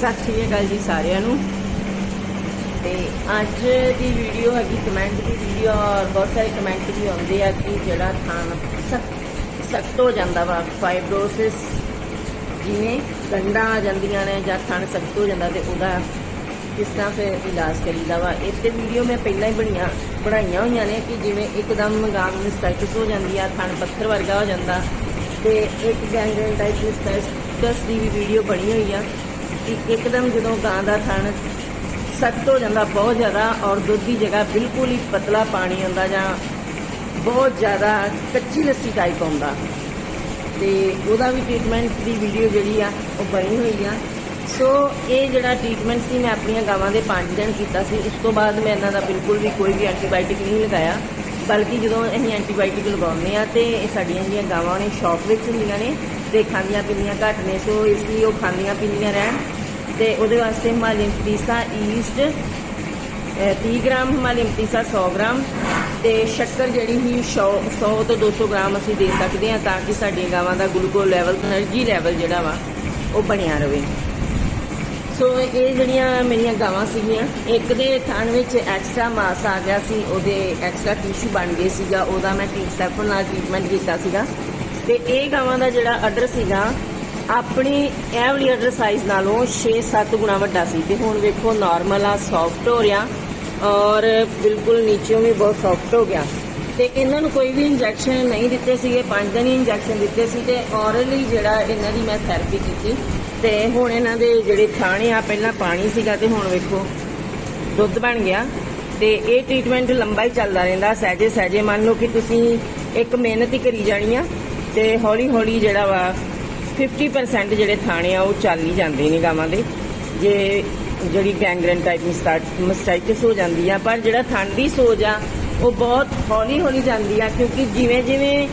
ਸਤਿ ਸ਼੍ਰੀ ਅਕਾਲ ਜੀ ਸਾਰਿਆਂ ਨੂੰ। ਤੇ ਅੱਜ ਦੀ ਵੀਡੀਓ ਹੈਗੀ ਕਮੈਂਟ ਦੀ ਵੀਡੀਓ ਔਰ ਬਹੁਤ ਸਾਰੇ ਕਮੈਂਟ ਵੀ ਆਉਂਦੇ ਆ ਕਿ ਜਿਹੜਾ ਥਾਨ ਸਖਤ ਸਖਤ ਹੋ ਜਾਂਦਾ ਵਾ ਫਾਈਬਰੋਸਿਸ ਜਿਵੇਂ ਗੰਢਾਂ ਆ ਜਾਂਦੀਆਂ ਨੇ ਜਾਂ ਥਣ ਸਖਤ ਹੋ ਜਾਂਦਾ ਤੇ ਉਹਦਾ ਕਿਸ ਤਰ੍ਹਾਂ ਫਿਰ ਇਲਾਜ ਕਰੀਦਾ ਵਾ। ਇਹ ਤੇ ਵੀਡੀਓ ਮੈਂ ਪਹਿਲਾਂ ਹੀ ਬਣੀਆਂ, ਬਣਾਈਆਂ ਹੋਈਆਂ ਨੇ ਕਿ ਜਿਵੇਂ ਇੱਕਦਮ ਗਾਂ ਨੂੰ ਹੋ ਜਾਂਦੀ ਆ, ਥਣ ਪੱਥਰ ਵਰਗਾ ਹੋ ਜਾਂਦਾ ਤੇ ਇੱਕ ਗੈਂਗਰੇਨ ਟਾਈਪ ਦੀ ਦੀ ਵੀ ਵੀਡੀਓ ਬਣੀ ਹੋਈ ਆ। ਕਿ ਇੱਕਦਮ ਜਦੋਂ ਗਾਂ ਦਾ ਥਣ ਸਖਤ ਹੋ ਜਾਂਦਾ, ਬਹੁਤ ਜ਼ਿਆਦਾ, ਔਰ ਦੁੱਧ ਦੀ ਜਗ੍ਹਾ ਬਿਲਕੁਲ ਹੀ ਪਤਲਾ ਪਾਣੀ ਆਉਂਦਾ ਜਾਂ ਬਹੁਤ ਜ਼ਿਆਦਾ ਕੱਚੀ ਲੱਸੀ ਟਾਈਪ ਆਉਂਦਾ ਤੇ ਉਹਦਾ ਵੀ ਟ੍ਰੀਟਮੈਂਟ ਦੀ ਵੀਡੀਓ ਜਿਹੜੀ ਆ, ਉਹ ਬਣੀ ਹੋਈ ਆ। ਸੋ ਇਹ ਜਿਹੜਾ ਟ੍ਰੀਟਮੈਂਟ ਸੀ, ਮੈਂ ਆਪਣੀਆਂ ਗਾਵਾਂ ਦੇ 5 ਦਿਨ ਕੀਤਾ ਸੀ। ਉਸ ਤੋਂ ਬਾਅਦ ਮੈਂ ਇਹਨਾਂ ਦਾ ਬਿਲਕੁਲ ਵੀ ਕੋਈ ਵੀ ਐਂਟੀਬਾਇਓਟਿਕ ਨਹੀਂ ਲਗਾਇਆ। ਬਲਕਿ ਜਦੋਂ ਅਸੀਂ ਐਂਟੀਬਾਇਓਟਿਕ ਲਗਾਉਂਦੇ ਆ, ਤੇ ਇਹ ਸਾਡੀਆਂ ਜਿਹੜੀਆਂ ਗਾਵਾਂ ਨੇ ਸ਼ੌਕ ਵਿੱਚ ਹੁੰਦੀਆਂ ਨੇ, ਤੇ ਖਾਂਦੀਆਂ ਪੀਂਦੀਆਂ ਘੱਟ ਨੇ। ਸੋ ਇਸ ਲਈ ਉਹ ਖਾਂਦੀਆਂ ਪੀਂਦੀਆਂ ਰਹਿਣ। ਤੇ ਉਹਦੇ ਵਾਸਤੇ Himalayan patisa yeast 30 gram Himalayan patisa 100 gram ਤੇ ਸ਼ੱਕਰ ਜਿਹੜੀ ਹੀ 100 ਤੋਂ 200 ਗ੍ਰਾਮ ਅਸੀਂ ਦੇ ਸਕਦੇ ਹਾਂ ਤਾਂ ਕਿ ਸਾਡੀਆਂ ਗਾਵਾਂ ਦਾ ਗਲੂਕੋਜ਼ ਲੈਵਲ એનર્ਜੀ ਲੈਵਲ ਜਿਹੜਾ ਵਾ, ਉਹ ਬਣਿਆ ਰਹੇ ਸੋ ਇਹ ਜਿਹੜੀਆਂ ਮੇਰੀਆਂ ਗਾਵਾਂ ਸੀਗੀਆਂ, ਇੱਕ ਦੇ ਥਣ ਵਿੱਚ ਐਕਸਟਰਾ ਮਾਸ ਆ ਗਿਆ ਸੀ, ਉਹਦੇ ਐਕਸਟਰਾ ਟਿਸ਼ੂ ਬਣ ਗਏ ਸੀਗਾ, ਉਹਦਾ ਮੈਂ ਟ੍ਰੀਟਮੈਂਟ ਨਾਲ ਟ੍ਰੀਟਮੈਂਟ ਕੀਤਾ ਸੀਗਾ। ਤੇ ਇਹ ਗਾਵਾਂ ਦਾ ਜਿਹੜਾ ਅਡਰ ਸੀਗਾ ਆਪਣੀ ਇਹ ਵਾਲੀ ਆਰਡਰ ਸਾਈਜ਼ ਨਾਲੋਂ 6-7 ਗੁਣਾ ਵੱਡਾ ਸੀ ਤੇ ਹੁਣ ਵੇਖੋ ਨਾਰਮਲ ਆ ਸੌਫਟ ਹੋ ਰਿਹਾ ਔਰ ਬਿਲਕੁਲ ਨੀਚੇੋਂ ਵੀ ਬਹੁਤ ਸੌਫਟ ਹੋ ਗਿਆ। ਤੇ ਇਹਨਾਂ ਨੂੰ ਕੋਈ ਵੀ ਇੰਜੈਕਸ਼ਨ ਨਹੀਂ ਦਿੱਤੇ ਸੀਗੇ, ਪੰਜ ਦਿਨ ਹੀ ਇੰਜੈਕਸ਼ਨ ਦਿੱਤੇ ਸੀ ਤੇ ਔਰਲੀ ਜਿਹੜਾ ਇਹਨਾਂ ਦੀ ਮੈਂ ਥੈਰੇਪੀ ਕੀਤੀ ਤੇ ਹੁਣ ਇਹਨਾਂ ਦੇ ਜਿਹੜੇ ਥਾਣੇ ਆ, ਪਹਿਲਾਂ ਪਾਣੀ ਸੀਗਾ ਤੇ ਹੁਣ ਵੇਖੋ ਦੁੱਧ ਬਣ ਗਿਆ ਤੇ ਇਹ ਟ੍ਰੀਟਮੈਂਟ ਲੰਬਾ ਹੀ ਚੱਲਦਾ ਰਹਿੰਦਾ ਸਹਿਜੇ ਸਹਿਜੇ ਮੰਨ ਲਓ ਕਿ ਤੁਸੀਂ ਇੱਕ ਮਿਹਨਤ ਹੀ ਕਰੀ ਜਾਣੀ ਆ ਤੇ ਹੌਲੀ ਹੌਲੀ ਜਿਹੜਾ ਵਾ 50% ਜਿਹੜੇ ਥਾਣੇ ਆ, ਉਹ ਚੱਲ ਹੀ ਜਾਂਦੇ ਨੇ ਗਾਵਾਂ ਦੇ। ਜੇ ਜਿਹੜੀ ਗੈਂਗਰੇਨ ਟਾਈਪ ਮਸਟਾਈਟਿਸ ਹੋ ਜਾਂਦੀ ਆ, ਪਰ ਜਿਹੜਾ ਥਣ ਦੀ ਸੋਜ ਆ, ਉਹ ਬਹੁਤ ਹੌਲੀ ਹੌਲੀ ਜਾਂਦੀ ਆ, ਕਿਉਂਕਿ ਜਿਵੇਂ ਜਿਵੇਂ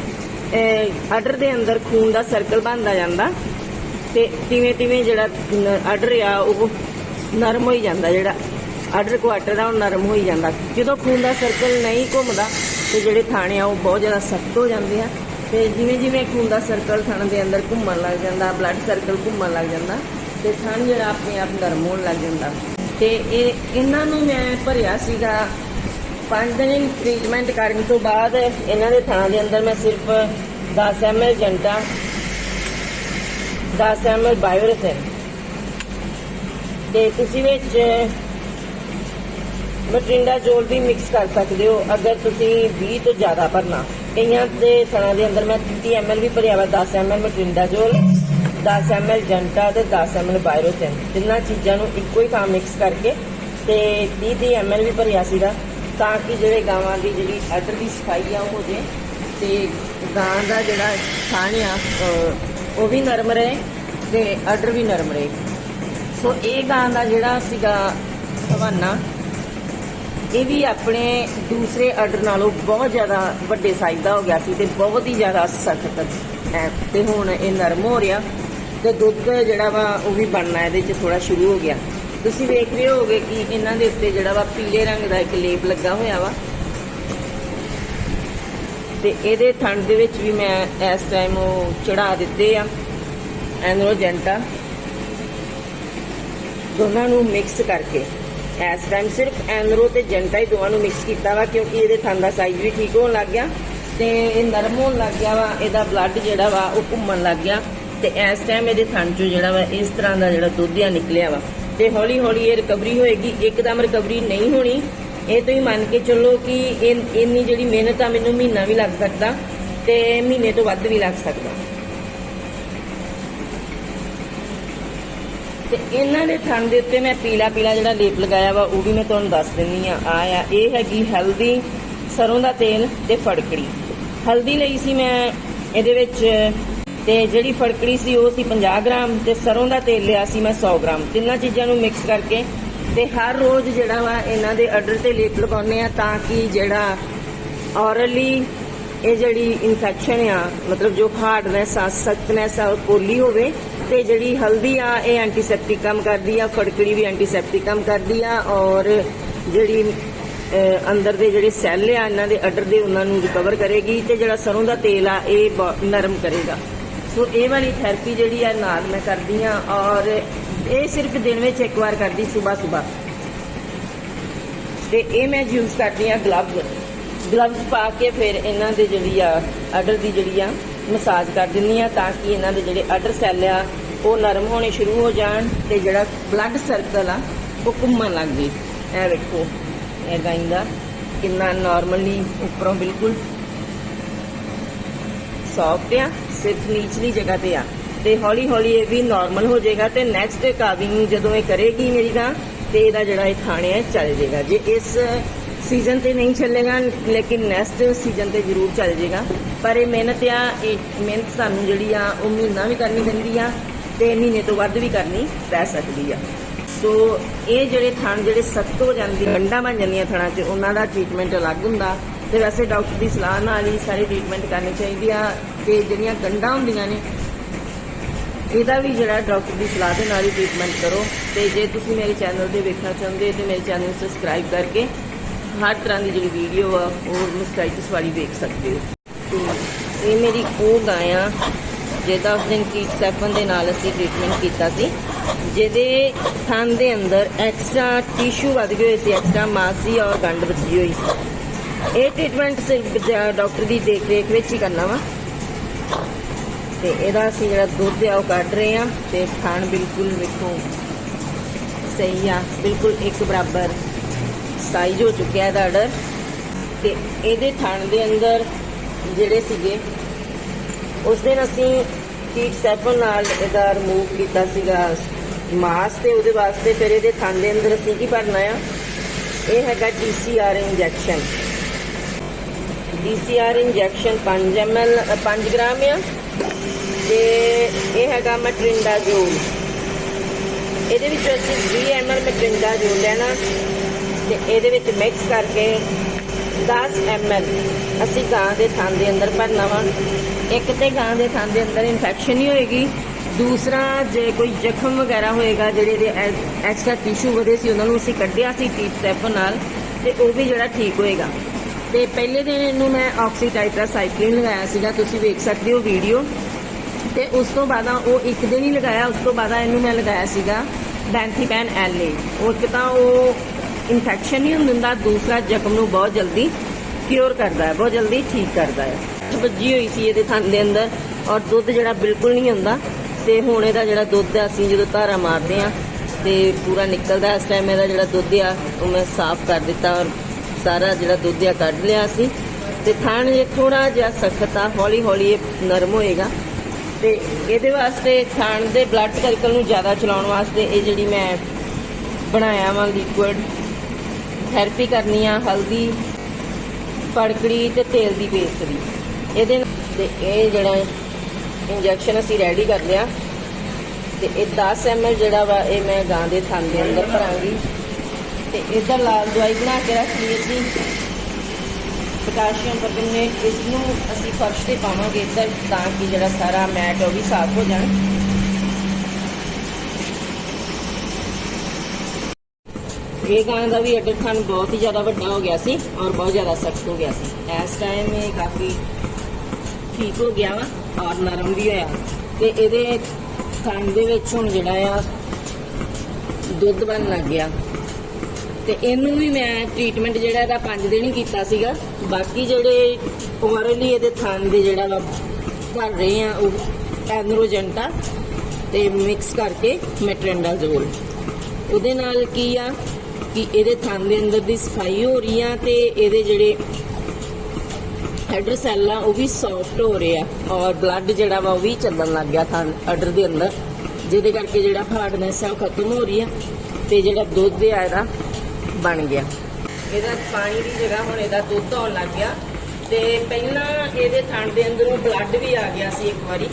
ਆਰਡਰ ਦੇ ਅੰਦਰ ਖੂਨ ਦਾ ਸਰਕਲ ਬਣਦਾ ਜਾਂਦਾ, ਤੇ ਤਿਵੇਂ ਤਿਵੇਂ ਜਿਹੜਾ ਆਰਡਰ ਆ, ਉਹ ਨਰਮ ਹੋਈ ਜਾਂਦਾ, ਜਿਹੜਾ ਆਰਡਰ ਕੁਆਟਰ ਆ, ਉਹ ਨਰਮ ਹੋਈ ਜਾਂਦਾ। ਜਦੋਂ ਖੂਨ ਦਾ ਸਰਕਲ ਨਹੀਂ ਘੁੰਮਦਾ, ਤੇ ਜਿਹੜੇ ਥਾਣੇ ਆ, ਉਹ ਬਹੁਤ ਜ਼ਿਆਦਾ ਸਖਤ ਹੋ ਜਾਂਦੇ ਆ। ਤੇ ਜਿਵੇਂ ਜਿਵੇਂ ਖੂਨ ਦਾ ਸਰਕਲ ਥਣ ਦੇ ਅੰਦਰ ਘੁੰਮਣ ਲੱਗ ਜਾਂਦਾ ਬਲੱਡ ਸਰਕਲ ਘੁੰਮਣ ਲੱਗ ਜਾਂਦਾ ਤੇ ਥਣ ਜਿਹੜਾ ਆਪਣੇ ਆਪ ਨਰਮ ਹੋਣ ਲੱਗ ਜਾਂਦਾ। ਤੇ ਇਹ ਇਹਨਾਂ ਨੂੰ ਮੈਂ ਭਰਿਆ ਸੀਗਾ ਪੰਜ ਦਿਨ ਟ੍ਰੀਟਮੈਂਟ ਕਰਨ ਤੋਂ ਬਾਅਦ ਇਹਨਾਂ ਦੇ ਥਾਂ ਦੇ ਅੰਦਰ ਮੈਂ ਸਿਰਫ 10 ml ਜੰਟਾ 10 ml ਬਾਇਓਰੈਥਨ ਤੇ ਤੁਸੀਂ ਵਿੱਚ ਮਟਰਿੰਡਾ ਜੋਲ ਵੀ ਮਿਕਸ ਕਰ ਸਕਦੇ ਹੋ, ਅਗਰ ਤੁਸੀਂ 20 ਤੋਂ ਜ਼ਿਆਦਾ ਭਰਨਾ। ਕਈਆਂ ਦੇ ਥਣਾ ਦੇ ਅੰਦਰ ਮੈਂ 30 ml ਵੀ ਭਰਿਆ ਵਾ 10 ml ਮਟਰਿੰਡਾ ਜੋਲ 10 ml ਜੰਟਾ ਤੇ 10 ml ਬਾਇਓਰੈਥਨ ਤਿੰਨਾਂ ਚੀਜ਼ਾਂ ਨੂੰ ਇੱਕੋ ਹੀ ਥਾਂ ਮਿਕਸ ਕਰਕੇ ਤੇ 30 30 ml ਵੀ ਭਰਿਆ ਸੀਗਾ ਤਾਂ ਕਿ ਜਿਹੜੇ ਗਾਵਾਂ ਦੀ ਜਿਹੜੀ ਅਦਰ ਦੀ ਸਫ਼ਾਈ ਆ ਉਹ ਹੋ ਜੇ ਤੇ ਗਾਂ ਦਾ ਜਿਹੜਾ ਥਣ ਆ ਉਹ ਵੀ ਨਰਮ ਰਹੇ ਤੇ ਅਡਰ ਵੀ ਨਰਮ ਰਹੇ। ਸੋ ਇਹ ਗਾਂ ਦਾ ਜਿਹੜਾ ਸੀਗਾ ਹਵਾਨਾ ਇਹ ਵੀ ਆਪਣੇ ਦੂਸਰੇ ਆਰਡਰ ਨਾਲੋਂ ਬਹੁਤ ਜ਼ਿਆਦਾ ਵੱਡੇ ਸਾਈਜ਼ ਦਾ ਹੋ ਗਿਆ ਸੀ ਤੇ ਬਹੁਤ ਹੀ ਜ਼ਿਆਦਾ ਸਖਤ ਹੈ ਤੇ ਹੁਣ ਇਹ ਨਰਮ ਹੋ ਰਿਹਾ ਤੇ ਦੁੱਧ ਜਿਹੜਾ ਵਾ ਉਹ ਵੀ ਬਣਨਾ ਇਹਦੇ ਚ ਥੋੜਾ ਸ਼ੁਰੂ ਹੋ ਗਿਆ। ਤੁਸੀਂ ਵੇਖ ਰਹੇ ਹੋਗੇ ਕਿ ਇਹਨਾਂ ਦੇ ਉੱਤੇ ਜਿਹੜਾ ਵਾ ਪੀਲੇ ਰੰਗ ਦਾ ਇੱਕ ਲੇਪ ਲੱਗਾ ਹੋਇਆ ਵਾ। ਤੇ ਇਹਦੇ ਥਣ ਦੇ ਵਿੱਚ ਵੀ ਮੈਂ ਇਸ ਟਾਈਮ ਉਹ ਚੜਾ ਦਿੱਤੇ ਆ, ਐਨਰੋਜੈਂਟਾ। ਦੋਨਾਂ ਨੂੰ ਮਿਕਸ ਕਰਕੇ। ਇਸ ਟਾਈਮ ਸਿਰਫ ਐਨਰੋ ਤੇ ਜੈਂਟਾ ਹੀ ਦੋਵਾਂ ਨੂੰ ਮਿਕਸ ਕੀਤਾ ਵਾ, ਕਿਉਂਕਿ ਇਹਦੇ ਥਣ ਦਾ ਸਾਈਜ਼ ਵੀ ਠੀਕ ਹੋਣ ਲੱਗ ਗਿਆ ਤੇ ਇਹ ਨਰਮ ਹੋਣ ਲੱਗ ਗਿਆ ਵਾ, ਇਹਦਾ ਬਲੱਡ ਜਿਹੜਾ ਵਾ ਉਹ ਘੁੰਮਣ ਲੱਗ ਗਿਆ ਤੇ ਇਸ ਟਾਈਮ ਇਹਦੇ ਥਣ ਚੋਂ ਜਿਹੜਾ ਵਾ, ਇਸ ਤਰ੍ਹਾਂ ਦਾ ਜਿਹੜਾ ਦੁੱਧ ਆ ਨਿਕਲਿਆ ਵਾ। ਤੇ ਹੌਲੀ ਹੌਲੀ ਇਹ ਰਿਕਵਰੀ ਹੋਏਗੀ, ਇੱਕਦਮ ਰਿਕਵਰੀ ਨਹੀਂ ਹੋਣੀ। ਇਹ ਤੁਸੀਂ ਮੰਨ ਕੇ ਚੱਲੋ ਕਿ ਇਹ ਇੰਨੀ ਜਿਹੜੀ ਮਿਹਨਤ ਆ, ਮੈਨੂੰ ਮਹੀਨਾ ਵੀ ਲੱਗ ਸਕਦਾ ਤੇ ਮਹੀਨੇ ਤੋਂ ਵੱਧ ਵੀ ਲੱਗ ਸਕਦਾ। ਤੇ ਇਹਨਾਂ ਦੇ ਥਣ ਦੇ ਉੱਤੇ ਮੈਂ ਪੀਲਾ ਪੀਲਾ ਜਿਹੜਾ ਲੇਪ ਲਗਾਇਆ ਵਾ, ਉਹ ਵੀ ਮੈਂ ਤੁਹਾਨੂੰ ਦੱਸ ਦਿੰਨੀ ਆ। ਆ ਆ, ਇਹ ਹੈਗੀ ਹਲਦੀ, ਸਰੋਂ ਦਾ ਤੇਲ ਤੇ ਫੜਕੜੀ। ਹਲਦੀ ਲਈ ਸੀ ਮੈਂ ਇਹਦੇ ਵਿੱਚ, ਤੇ ਜਿਹੜੀ ਫੜਕੜੀ ਸੀ ਉਹ ਸੀ 50 ਗ੍ਰਾਮ ਤੇ ਸਰੋਂ ਦਾ ਤੇਲ ਲਿਆ ਸੀ ਮੈਂ 100 ਗ੍ਰਾਮ। ਤਿੰਨਾਂ ਚੀਜ਼ਾਂ ਨੂੰ ਮਿਕਸ ਕਰਕੇ ਤੇ ਹਰ ਰੋਜ਼ ਜਿਹੜਾ ਵਾ ਇਹਨਾਂ ਦੇ ਆਰਡਰ ਤੇ ਲੇਪ ਲਗਾਉਂਦੇ ਆ ਤਾਂ ਕਿ ਜਿਹੜਾ ਔਰਲੀ ਇਹ ਜਿਹੜੀ ਇਨਫੈਕਸ਼ਨ ਆ, ਮਤਲਬ ਜੋ ਹਾਰਡਨੈਸ ਆ ਸਖਤਨੈਸ ਆ, ਉਹ ਪੋਲੀ ਹੋਵੇ ਤੇ ਜਿਹੜੀ ਹਲਦੀ ਆ, ਇਹ ਐਂਟੀਸੈਪਟਿਕ ਕੰਮ ਕਰਦੀ ਆ, ਫੜਕੜੀ ਵੀ ਐਂਟੀਸੈਪਟਿਕ ਕੰਮ ਕਰਦੀ ਆ ਔਰ ਜਿਹੜੀ ਅੰਦਰ ਦੇ ਜਿਹੜੇ ਸੈੱਲ ਆ, ਇਹਨਾਂ ਦੇ ਅਡਰ ਦੇ ਉਹਨਾਂ ਨੂੰ ਰਿਕਵਰ ਕਰੇਗੀ ਤੇ ਜਿਹੜਾ ਸਰੋਂ ਦਾ ਤੇਲ ਆ, ਇਹ ਬ- ਨਰਮ ਕਰੇਗਾ। ਸੋ ਇਹ ਵਾਲੀ ਥੈਰੇਪੀ ਜਿਹੜੀ ਆ, ਨਾਲ ਮੈਂ ਕਰਦੀ ਆ ਔਰ ਇਹ ਸਿਰਫ ਦਿਨ ਵਿੱਚ ਇੱਕ ਵਾਰ ਕਰਦੀ ਸਵੇਰ ਸਵੇਰ ਤੇ ਇਹ ਮੈਂ ਯੂਜ਼ ਕਰਦੀ ਆ ਗਲਵਜ਼ ਗਲਵਜ਼ ਪਾ ਕੇ ਫਿਰ ਇਹਨਾਂ ਦੇ ਜਿਹੜੀ ਆ, ਅਡਰ ਦੀ ਜਿਹੜੀ ਆ, ਮਸਾਜ ਕਰ ਦਿੰਦੀ ਆ ਤਾਂ ਕਿ ਇਹਨਾਂ ਦੇ ਜਿਹੜੇ ਅਡਰ ਸੈੱਲ ਆ, ਉਹ ਨਰਮ ਹੋਣੇ ਸ਼ੁਰੂ ਹੋ ਜਾਣ ਤੇ ਜਿਹੜਾ ਬਲੱਡ ਸਰਕਲ ਆ, ਉਹ ਘੁੰਮਣ ਲੱਗ ਜੇ ਇਹ ਵੇਖੋ, ਇਹ ਗਾਇੰਦਾ ਕਿੰਨਾ ਨਾਰਮਲੀ ਉੱਪਰੋਂ ਬਿਲਕੁਲ ਸੌਫਟ ਆ, ਸਿਰਫ ਨੀਚਲੀ ਜਗ੍ਹਾ ਤੇ ਆ। ਤੇ ਹੌਲੀ ਹੌਲੀ ਇਹ ਵੀ ਨਾਰਮਲ ਹੋ ਜਾਏਗਾ ਤੇ ਨੈਕਸਟ ਕਾਵਿੰਗ ਜਦੋਂ ਇਹ ਕਰੇਗੀ ਮੇਰੀ ਗਾਂ ਤੇ ਇਹਦਾ ਜਿਹੜਾ ਇਹ ਖਾਣੇ ਆ ਚੱਲ ਜਾਏਗਾ। ਜੇ ਇਸ ਸੀਜ਼ਨ ਤੇ ਨਹੀਂ ਚੱਲੇਗਾ, ਲੇਕਿਨ ਨੈਕਸਟ ਸੀਜ਼ਨ ਤੇ ਜ਼ਰੂਰ ਚੱਲ ਜਾਏਗਾ ਪਰ ਇਹ ਮਿਹਨਤ ਆ, ਇਹ ਮਿਹਨਤ ਸਾਨੂੰ ਜਿਹੜੀ ਆ, ਉਹ ਮਹੀਨਾ ਵੀ ਕਰਨੀ ਪੈਂਦੀ ਆ ਤੇ ਮਹੀਨੇ ਤੋਂ ਵੱਧ ਵੀ ਕਰਨੀ ਪੈ ਸਕਦੀ ਆ। ਸੋ ਇਹ ਜਿਹੜੇ ਥਣ ਜਿਹੜੇ ਸਖਤ ਹੋ ਜਾਂਦੇ ਗੰਢਾਂ ਬਣ ਜਾਂਦੀਆਂ ਥਣਾਂ 'ਚ, ਉਹਨਾਂ ਦਾ ਟ੍ਰੀਟਮੈਂਟ ਅਲੱਗ ਹੁੰਦਾ। ਤੇ ਵੈਸੇ ਡਾਕਟਰ ਦੀ ਸਲਾਹ ਨਾਲ ਹੀ ਸਾਰੀ ਟ੍ਰੀਟਮੈਂਟ ਕਰਨੀ ਚਾਹੀਦੀ ਆ, ਤੇ ਜਿਹੜੀਆਂ ਗੰਢਾਂ ਹੁੰਦੀਆਂ ਨੇ, ਇਹਦਾ ਵੀ ਜਿਹੜਾ ਡਾਕਟਰ ਦੀ ਸਲਾਹ ਦੇ ਨਾਲ ਹੀ ਟ੍ਰੀਟਮੈਂਟ ਕਰੋ। ਤੇ ਜੇ ਤੁਸੀਂ ਮੇਰੇ ਚੈਨਲ ਤੇ ਵੇਖਣਾ ਚਾਹੁੰਦੇ ਤੇ ਮੇਰੇ ਚੈਨਲ ਨੂੰ ਸਬਸਕ੍ਰਾਈਬ ਕਰਕੇ ਹਰ ਤਰ੍ਹਾਂ ਦੀ ਜਿਹੜੀ ਵੀਡੀਓ ਆ, ਉਹ ਮਸਟਾਈਟਿਸ ਵਾਲੀ ਵੇਖ ਸਕਦੇ ਹੋ। ਤੇ ਇਹ ਮੇਰੀ ਉਹ ਗਾਂ ਆ। ਜਿਹਦਾ ਉਸ ਦਿਨ ਕੀਟ ਸੈਫਨ ਦੇ ਨਾਲ ਅਸੀਂ ਟ੍ਰੀਟਮੈਂਟ ਕੀਤਾ ਸੀ, ਜਿਹਦੇ ਥਣ ਦੇ ਅੰਦਰ ਐਕਸਟਰਾ ਟਿਸ਼ੂ ਵੱਧ ਗਏ ਹੋਏ ਸੀ ਐਕਸਟਰਾ ਮਾਸੀ ਔਰ ਗੰਢ ਵੱਜੀ ਹੋਈ ਸੀ। ਇਹ ਟ੍ਰੀਟਮੈਂਟ ਸਿਰਫ ਡਾਕਟਰ ਦੀ ਦੇਖ ਰੇਖ ਵਿੱਚ ਹੀ ਕਰਨਾ ਵਾ। ਤੇ ਇਹਦਾ ਅਸੀਂ ਜਿਹੜਾ ਦੁੱਧ ਆ, ਉਹ ਕੱਢ ਰਹੇ ਆ। ਤੇ ਖਾਣ ਬਿਲਕੁਲ ਵੇਖੋ ਸਹੀ ਆ, ਬਿਲਕੁਲ ਇੱਕ ਬਰਾਬਰ। ਸਾਈਜ਼ ਹੋ ਚੁੱਕਿਆ ਇਹਦਾ ਆਰਡਰ ਤੇ ਇਹਦੇ ਥਣ ਦੇ ਅੰਦਰ ਜਿਹੜੇ ਸੀਗੇ, ਉਸ ਦਿਨ ਅਸੀਂ ਕੀਟ ਸੈਫਨ ਨਾਲ ਇਹਦਾ ਰਿਮੂਵ ਕੀਤਾ ਸੀਗਾ ਮਾਸ ਤੇ ਉਹਦੇ ਵਾਸਤੇ ਫਿਰ ਇਹਦੇ ਥਣ ਦੇ ਅੰਦਰ ਅਸੀਂ ਕੀ ਭਰਨਾ ਆ? ਇਹ ਹੈਗਾ DCR injection DCR injection 5 ml 5 gram ਆ। ਤੇ ਇਹ ਹੈਗਾ ਮਟਰਿੰਡਾ ਜੋਲ ਇਹਦੇ ਵਿੱਚ ਅਸੀਂ 20 ml ਮਟਰਿੰਡਾ ਜੋਲ ਲੈਣਾ। ਤੇ ਇਹਦੇ ਵਿੱਚ ਮਿਕਸ ਕਰਕੇ 10 ml ਅਸੀਂ ਗਾਂ ਦੇ ਥਣ ਦੇ ਅੰਦਰ ਭਰਨਾ ਵਾ। ਇੱਕ ਤੇ ਗਾਂ ਦੇ ਥਣ ਦੇ ਅੰਦਰ ਇਨਫੈਕਸ਼ਨ ਹੀ ਹੋਏਗੀ। ਦੂਸਰਾ, ਜੇ ਕੋਈ ਜ਼ਖਮ ਵਗੈਰਾ ਹੋਏਗਾ, ਜਿਹੜੇ ਦੇ ਐਕਸਟਰਾ ਟਿਸ਼ੂ ਵਧੇ ਸੀ, ਉਹਨਾਂ ਨੂੰ ਅਸੀਂ ਕੱਢਿਆ ਸੀ ਟੀਪ ਸੈਫਨ ਨਾਲ ਤੇ ਉਹ ਵੀ ਜਿਹੜਾ ਠੀਕ ਹੋਏਗਾ। ਤੇ ਪਹਿਲੇ ਦਿਨ ਇਹਨੂੰ ਮੈਂ ਆਕਸੀਟਾਈਟਰਾਸਾਈਕਲਿਨ ਲਗਾਇਆ ਸੀਗਾ, ਤੁਸੀਂ ਵੇਖ ਸਕਦੇ ਹੋ ਵੀਡੀਓ ਤੇ ਉਸ ਤੋਂ ਬਾਅਦ ਉਹ ਇੱਕ ਦਿਨ ਹੀ ਲਗਾਇਆ, ਉਸ ਤੋਂ ਬਾਅਦ ਇਹਨੂੰ ਮੈਂ ਲਗਾਇਆ ਸੀਗਾ ਬੈਂਥੀਪੈਨ ਐਲਏ ਉਹ ਇੱਕ ਤਾਂ ਉਹ ਇਨਫੈਕਸ਼ਨ ਨਹੀਂ ਹੁੰਦਾ ਦੂਸਰਾ ਜ਼ਖਮ ਨੂੰ ਬਹੁਤ ਜਲਦੀ ਕਿਉਰ ਕਰਦਾ ਹੈ, ਬਹੁਤ ਜਲਦੀ ਠੀਕ ਕਰਦਾ ਹੈ। ਵੱਜੀ ਹੋਈ ਸੀ ਇਹਦੇ ਥਣ ਦੇ ਅੰਦਰ ਔਰ ਦੁੱਧ ਜਿਹੜਾ ਬਿਲਕੁਲ ਨਹੀਂ ਹੁੰਦਾ ਤੇ ਹੁਣ ਇਹਦਾ ਜਿਹੜਾ ਦੁੱਧ ਆ ਅਸੀਂ ਜਦੋਂ ਧਾਰਾ ਮਾਰਦੇ ਆ ਤੇ ਪੂਰਾ ਨਿਕਲਦਾ ਇਸ ਟਾਈਮ ਇਹਦਾ ਜਿਹੜਾ ਦੁੱਧ ਆ, ਉਹ ਮੈਂ ਸਾਫ਼ ਕਰ ਦਿੱਤਾ ਔਰ ਸਾਰਾ ਜਿਹੜਾ ਦੁੱਧ ਆ ਕੱਢ ਲਿਆ ਸੀ। ਤੇ ਥਣ ਜੇ ਥੋੜਾ ਜਿਹਾ ਸਖਤ ਆ ਹੌਲੀ ਹੌਲੀ ਇਹ ਨਰਮ ਹੋਏਗਾ। ਤੇ ਇਹਦੇ ਵਾਸਤੇ ਥਣ ਦੇ ਬਲੱਡ ਸਰਕਲ ਨੂੰ ਜ਼ਿਆਦਾ ਚਲਾਉਣ ਵਾਸਤੇ ਇਹ ਜਿਹੜੀ ਮੈਂ ਬਣਾਇਆ ਵਾ ਲਿਕੁਇਡ ਥੈਰੇਪੀ ਕਰਨੀ ਆ, ਹਲਦੀ ਫੜਕੜੀ ਤੇ ਤੇਲ ਦੀ ਪੇਸਟ ਦੀ। ਇਹਦੇ ਤੇ ਇਹ ਜਿਹੜਾ ਇੰਜੈਕਸ਼ਨ ਅਸੀਂ ਰੈਡੀ ਕਰ ਲਿਆ। ਤੇ ਇਹ 10 ml ਜਿਹੜਾ ਵਾ, ਇਹ ਮੈਂ ਗਾਂ ਦੇ ਥਣ ਦੇ ਅੰਦਰ ਭਰਾਂਗੀ। ਤੇ ਇਹਦਾ ਲਾਲ ਦਵਾਈ ਬਣਾ ਕੇ ਰੱਖ ਲਈ ਅਸੀਂ ਪੋਟਾਸ਼ੀਅਮ ਪਰਮੇਟ ਇਸ ਨੂੰ ਅਸੀਂ ਫਰਸ਼ ਤੇ ਪਾਵਾਂਗੇ ਇੱਧਰ, ਤਾਂ ਕਿ ਜਿਹੜਾ ਸਾਰਾ ਮੈਟ ਉਹ ਵੀ ਸਾਫ਼ ਹੋ ਜਾਣ। ਇਹ ਗਾਂ ਦਾ ਵੀ ਅੱਡਰ ਖਾਨ ਬਹੁਤ ਹੀ ਜ਼ਿਆਦਾ ਵੱਡਾ ਹੋ ਗਿਆ ਸੀ ਔਰ ਬਹੁਤ ਜ਼ਿਆਦਾ ਸਖਤ ਹੋ ਗਿਆ ਸੀ। ਇਸ ਟਾਈਮ ਇਹ ਕਾਫੀ ਠੀਕ ਹੋ ਗਿਆ ਵਾ ਔਰ ਨਰਮ ਵੀ ਹੋਇਆ। ਤੇ ਇਹਦੇ ਖਾਣ ਦੇ ਵਿੱਚ ਹੁਣ ਜਿਹੜਾ ਆ ਦੁੱਧ ਬਣ ਲੱਗ ਗਿਆ। ਤੇ ਇਹਨੂੰ ਵੀ ਮੈਂ ਟ੍ਰੀਟਮੈਂਟ ਜਿਹੜਾ ਇਹਦਾ 5 ਦਿਨ ਹੀ ਕੀਤਾ ਸੀਗਾ। ਬਾਕੀ ਜਿਹੜੇ ਓਵਰਲੀ ਇਹਦੇ ਥਣ ਦੇ ਜਿਹੜਾ ਵਾ ਭਰ ਰਹੇ ਆ ਉਹ ਐਨਰੋਜੈਂਟਾ ਤੇ ਮਿਕਸ ਕਰਕੇ ਮੈਟਰੈਂਡਾਜ਼ੋਲ ਉਹਦੇ ਨਾਲ ਕੀ ਆ? ਕਿ ਇਹਦੇ ਥਣ ਦੇ ਅੰਦਰ ਦੀ ਸਫ਼ਾਈ ਹੋ ਰਹੀ ਆ ਤੇ ਇਹਦੇ ਜਿਹੜੇ ਹੈਡਰ ਸੈੱਲ ਆ, ਉਹ ਵੀ ਸੌਫਟ ਹੋ ਰਹੇ ਆ ਔਰ ਬਲੱਡ ਜਿਹੜਾ ਵਾ ਉਹ ਵੀ ਚੱਲਣ ਲੱਗ ਗਿਆ ਥਣ ਅਡਰ ਦੇ ਅੰਦਰ। ਜਿਹਦੇ ਕਰਕੇ ਜਿਹੜਾ ਹਾਰਡਨੈਸ ਆ ਉਹ ਖਤਮ ਹੋ ਰਹੀ ਆ ਤੇ ਜਿਹੜਾ ਦੁੱਧ ਆ ਇਹਦਾ ਬਣ ਗਿਆ। ਇਹਦਾ ਪਾਣੀ ਦੀ ਜਗ੍ਹਾ ਹੁਣ ਇਹਦਾ ਦੁੱਧ ਆਉਣ ਲੱਗ ਗਿਆ ਤੇ ਪਹਿਲਾਂ ਇਹਦੇ ਥਣ ਦੇ ਅੰਦਰੋਂ ਬਲੱਡ ਵੀ ਆ ਗਿਆ ਸੀ ਇੱਕ ਵਾਰੀ।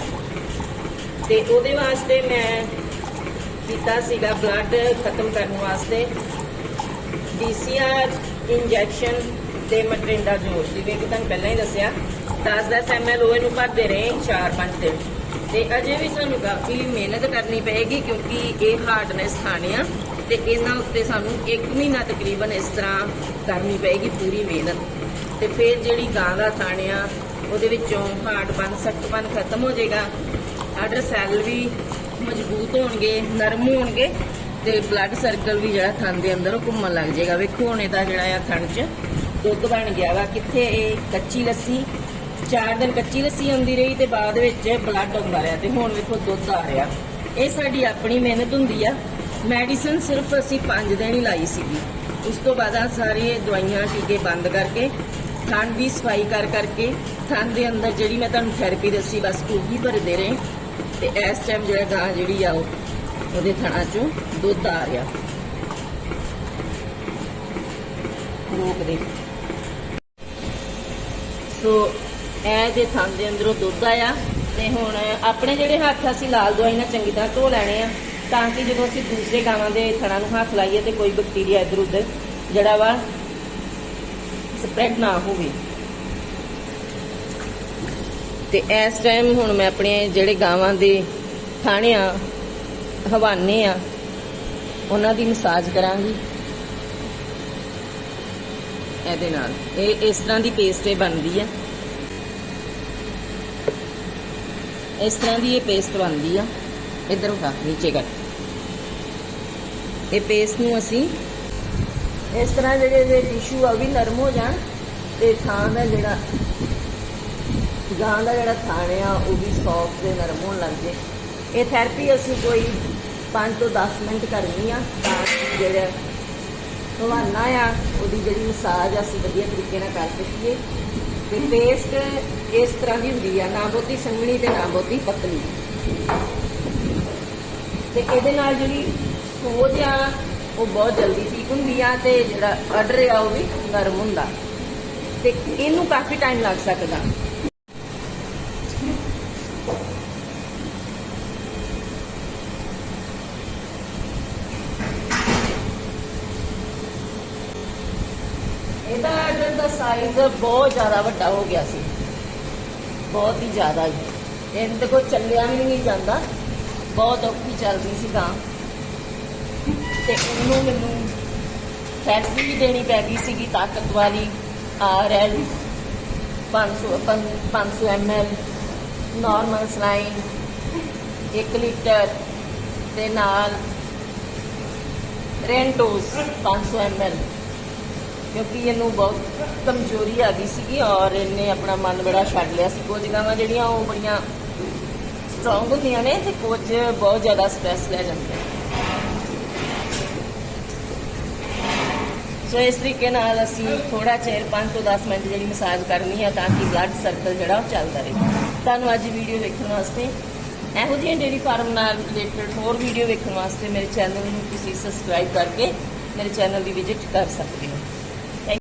ਤੇ ਉਹਦੇ ਵਾਸਤੇ ਮੈਂ ਕੀਤਾ ਸੀਗਾ ਬਲੱਡ ਖਤਮ ਕਰਨ ਵਾਸਤੇ। ਡੀਸੀਆਰ ਇੰਜੈਕਸ਼ਨ ਤੇ ਮਟਰਿੰਡਾ ਜੋਸ਼ ਜਿਵੇਂ ਕਿ ਤੁਹਾਨੂੰ ਪਹਿਲਾਂ ਹੀ ਦੱਸਿਆ। 10-10 ml ਉਹ ਇਹਨੂੰ ਭਰਦੇ ਰਹੇ 4-5 ਦਿਨ। ਤੇ ਅਜੇ ਵੀ ਸਾਨੂੰ ਕਾਫੀ ਮਿਹਨਤ ਕਰਨੀ ਪਏਗੀ ਕਿਉਂਕਿ ਇਹ ਹਾਰਡਨੈਸ ਖਾਣੇ ਆ ਤੇ ਇਹਨਾਂ ਉੱਤੇ ਸਾਨੂੰ 1 ਮਹੀਨਾ ਤਕਰੀਬਨ ਇਸ ਤਰ੍ਹਾਂ ਕਰਨੀ ਪਏਗੀ ਪੂਰੀ ਮਿਹਨਤ। ਤੇ ਫਿਰ ਜਿਹੜੀ ਗਾਂ ਦਾ ਥਾਣੇ ਆ, ਉਹਦੇ ਵਿੱਚੋਂ ਹਾਰਡਪਨ ਸਖਤਪਨ ਖਤਮ ਹੋ ਜਾਏਗਾ। ਆਰਡਰ ਸੈੱਲ ਵੀ ਮਜ਼ਬੂਤ ਹੋਣਗੇ, ਨਰਮ ਹੋਣਗੇ। ਤੇ ਬਲੱਡ ਸਰਕਲ ਵੀ ਜਿਹੜਾ ਥਣ ਦੇ ਅੰਦਰ ਉਹ ਘੁੰਮਣ ਲੱਗ ਜਾਏਗਾ। ਵੇਖੋ, ਹੁਣ ਇਹਦਾ ਜਿਹੜਾ ਆ ਥਣ 'ਚ ਦੁੱਧ ਬਣ ਗਿਆ ਵਾ। ਕਿੱਥੇ ਇਹ ਕੱਚੀ ਲੱਸੀ? ਚਾਰ ਦਿਨ ਕੱਚੀ ਲੱਸੀ ਆਉਂਦੀ ਰਹੀ ਤੇ ਬਾਅਦ ਵਿੱਚ ਬਲੱਡ ਆਉਂਦਾ ਰਿਹਾ ਤੇ ਹੁਣ ਵੇਖੋ ਦੁੱਧ ਆ ਰਿਹਾ। ਇਹ ਸਾਡੀ ਆਪਣੀ ਮਿਹਨਤ ਹੁੰਦੀ ਆ। ਮੈਡੀਸਨ ਸਿਰਫ ਅਸੀਂ 5 ਦਿਨ ਹੀ ਲਾਈ ਸੀਗੀ। ਉਸ ਤੋਂ ਬਾਅਦ ਆ ਸਾਰੇ ਦਵਾਈਆਂ ਟੀਕੇ ਬੰਦ ਕਰਕੇ, ਥਣ ਦੀ ਸਫ਼ਾਈ ਕਰ ਕਰਕੇ, ਥਣ ਦੇ ਅੰਦਰ ਜਿਹੜੀ ਮੈਂ ਤੁਹਾਨੂੰ ਥੈਰੇਪੀ ਦੱਸੀ ਬਸ ਉਹੀ ਭਰਦੇ ਰਹੇ। ਤੇ ਇਸ ਟਾਈਮ ਜਿਹੜਾ ਗਾਂ ਜਿਹੜੀ ਆ ਉਹ ਉਹਦੇ ਥਣਾ ਚੋਂ ਦੁੱਧ ਆ ਰਿਹਾ ਰੋਕ ਦੇ। ਸੋ ਇਹ ਦੇ ਥਣ ਦੇ ਅੰਦਰੋਂ ਦੁੱਧ ਆਇਆ, ਤੇ ਹੁਣ ਆਪਣੇ ਜਿਹੜੇ ਹੱਥ ਅਸੀਂ ਲਾਲ ਦਵਾਈ ਨਾਲ ਚੰਗੀ ਤਰ੍ਹਾਂ ਧੋ ਲੈਣੇ ਆ, ਤਾਂ ਕਿ ਜਦੋਂ ਅਸੀਂ ਦੂਸਰੇ ਗਾਵਾਂ ਦੇ ਥਣਾਂ ਨੂੰ ਹੱਥ ਲਾਈਏ ਤੇ ਕੋਈ ਬੈਕਟੀਰੀਆ ਇੱਧਰ ਉੱਧਰ ਜਿਹੜਾ ਵਾ ਸਪਰੈਡ ਨਾ ਹੋਵੇ। ਤੇ ਇਸ ਟਾਈਮ ਹੁਣ ਮੈਂ ਆਪਣੇ ਜਿਹੜੇ ਗਾਵਾਂ ਦੇ ਥਾਣੇ ਆ ਹਵਾਨੇ ਆ। ਉਹਨਾਂ ਦੀ ਮਸਾਜ ਕਰਾਂਗੀ। ਇਹਦੇ ਨਾਲ। ਇਹ ਇਸ ਤਰ੍ਹਾਂ ਦੀ ਪੇਸਟ ਇਹ ਬਣਦੀ ਆ। ਇਸ ਤਰ੍ਹਾਂ ਦੀ ਇਹ ਪੇਸਟ ਬਣਦੀ ਆ। ਇੱਧਰ ਉਠਾ, ਨੀਚੇ ਕਰ। ਇਹ ਪੇਸਟ ਨੂੰ ਅਸੀਂ ਇਸ ਤਰ੍ਹਾਂ ਜਿਹੜੇ ਇਹਦੇ ਟਿਸ਼ੂ ਆ, ਉਹ ਵੀ ਨਰਮ ਹੋ ਜਾਣ ਤੇ ਥਾਂ ਦਾ ਜਿਹੜਾ ਗਾਂ ਦਾ ਜਿਹੜਾ ਥਾਣ ਆ, ਉਹ ਵੀ ਸੌਫਟ ਤੇ ਨਰਮ ਹੋਣ ਲੱਗ ਜੇ। ਇਹ ਥੈਰੇਪੀ ਅਸੀਂ ਕੋਈ 5 ਤੋਂ 10 ਮਿੰਟ ਕਰਨੀ ਆ ਤਾਂ ਜਿਹੜਾ ਹਵਾਨਾ ਆ, ਉਹਦੀ ਜਿਹੜੀ ਮਸਾਜ ਆ, ਅਸੀਂ ਵਧੀਆ ਤਰੀਕੇ ਨਾਲ ਕਰ ਸਕੀਏ। ਤੇ ਪੇਸਟ ਇਸ ਤਰ੍ਹਾਂ ਦੀ ਹੁੰਦੀ ਆ, ਨਾ ਬਹੁਤੀ ਸੰਘਣੀ ਤੇ ਨਾ ਬਹੁਤੀ ਪਤਲੀ। ਤੇ ਇਹਦੇ ਨਾਲ ਜਿਹੜੀ ਸੋਜ ਆ, ਉਹ ਬਹੁਤ ਜਲਦੀ ਠੀਕ ਹੁੰਦੀ ਆ ਤੇ ਜਿਹੜਾ ਆਰਡਰ ਆ, ਉਹ ਵੀ ਨਰਮ ਹੁੰਦਾ। ਤੇ ਇਹਨੂੰ ਕਾਫੀ ਟਾਈਮ ਲੱਗ ਸਕਦਾ ਇਹਦਾ ਆਰਡਰ ਦਾ ਬਹੁਤ ਜ਼ਿਆਦਾ ਵੱਡਾ ਹੋ ਗਿਆ ਸੀ। ਬਹੁਤ ਹੀ ਜ਼ਿਆਦਾ ਹੀ। ਇਹਦੇ ਕੋਲ ਚੱਲਿਆ ਵੀ ਨਹੀਂ ਜਾਂਦਾ। ਬਹੁਤ ਔਖੀ ਚੱਲਦੀ ਸੀ ਤਾਂ। ਤੇ ਉਹਨੂੰ ਮੈਨੂੰ ਥੈਰੇਪੀ ਵੀ ਦੇਣੀ ਪੈ ਗਈ ਸੀਗੀ, ਤਾਕਤ ਵਾਲੀ R L 500 500 ml normal saline 1 litre ਦੇ ਨਾਲ ਰੈਂਟੋਸ 500 ml ਕਿਉਂਕਿ ਇਹਨੂੰ ਬਹੁਤ ਕਮਜ਼ੋਰੀ ਆ ਗਈ ਸੀਗੀ ਔਰ ਇਹਨੇ ਆਪਣਾ ਮਨ ਬੜਾ ਛੱਡ ਲਿਆ ਸੀ। ਕੁਝ ਗਾਵਾਂ ਜਿਹੜੀਆਂ ਉਹ ਬੜੀਆਂ ਸਟਰੋਂਗ ਹੁੰਦੀਆਂ ਨੇ ਤੇ ਕੁਝ ਬਹੁਤ ਜ਼ਿਆਦਾ ਸਟ੍ਰੈਸ ਲੈ ਜਾਂਦੀਆਂ ਸੋ ਇਸ ਤਰੀਕੇ ਨਾਲ ਅਸੀਂ ਥੋੜਾ ਚਿਰ 5 ਤੋਂ 10 ਮਿੰਟ ਜਿਹੜੀ ਮਸਾਜ ਕਰਨੀ ਹੈ ਤਾਂ ਕਿ ਬਲੱਡ ਸਰਕਲ ਜਿਹੜਾ ਉਹ ਚੱਲਦਾ ਰਹੇ। ਤੁਹਾਨੂੰ ਅੱਜ ਵੀਡੀਓ ਵੇਖਣ ਵਾਸਤੇ ਇਹੋ ਜਿਹੀਆਂ ਡੇਰੀ ਫਾਰਮ ਨਾਲ ਰਿਲੇਟਡ ਹੋਰ ਵੀਡੀਓ ਵੇਖਣ ਵਾਸਤੇ ਮੇਰੇ ਚੈਨਲ ਨੂੰ ਤੁਸੀਂ ਸਬਸਕ੍ਰਾਈਬ ਕਰਕੇ ਮੇਰੇ ਚੈਨਲ ਦੀ ਵਿਜ਼ਿਟ ਕਰ ਸਕਦੇ ਹੋ।